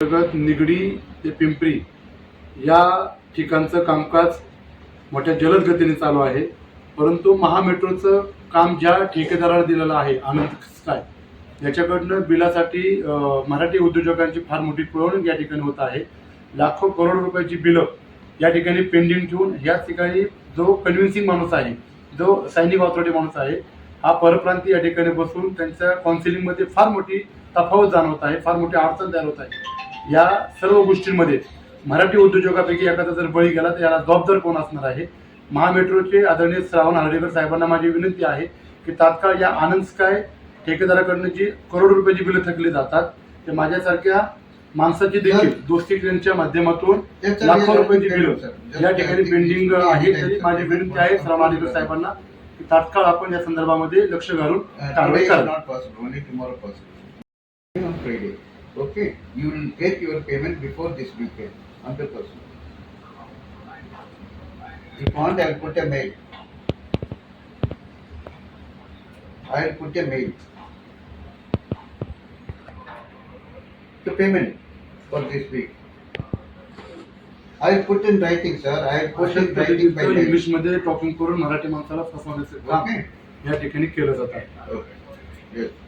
अंतर्गत निगडी ते पिंपरी या ठिकाणचं कामकाज मोठ्या जलद गतीने चालू आहे. परंतु महामेट्रोचं काम ज्या ठेकेदाराला दिलेलं आहे आनंद स्काय याच्याकडनं बिलासाठी मराठी उद्योजकांची फार मोठी पिळवणूक या ठिकाणी होत आहे. लाखो करोड रुपयाची बिलं या ठिकाणी पेंडिंग ठेवून या ठिकाणी जो कन्व्हिन्सिंग माणूस आहे जो सैनिक ऑथॉरिटी माणूस आहे हा परप्रांती या ठिकाणी बसून त्यांच्या काउन्सिलिंगमध्ये फार मोठी तफावत जाणवत आहे फार मोठी अडचण तयार होत आहे. या सर्व गोष्टींमध्ये मराठी उद्योजकापैकी एखादा जर बळी गेला तर याला जबाबदार कोण असणार आहे? महामेट्रोचे आदरणीय श्रावण हर्डेकर साहेबांना माझी विनंती आहे की तात्काळ या आनंद स्काय ठेकेदाराकडनं जी करोड रुपयाची बिलं थकली जातात ते माझ्यासारख्या माणसाची देखील दोस्ती ट्रेनच्या माध्यमातून लाखो रुपयाची बिलं या ठिकाणी पेंडिंग आहे तरी माझी विनंती आहे श्रावण हर्डेकर साहेबांना की तात्काळ आपण या संदर्भामध्ये लक्ष घालून Uh, कारवाई today okay, you will get your payment before this weekend, hundred percent. If want, I'll put a mail. I'll put a mail. The payment for this week. I'll put in writing, sir, I'll put in writing by mail. इंग्लिशमध्ये talking करून मराठी माणसाला फसवण्याचं काम Okay, या ठिकाणी केलं जात okay, yes.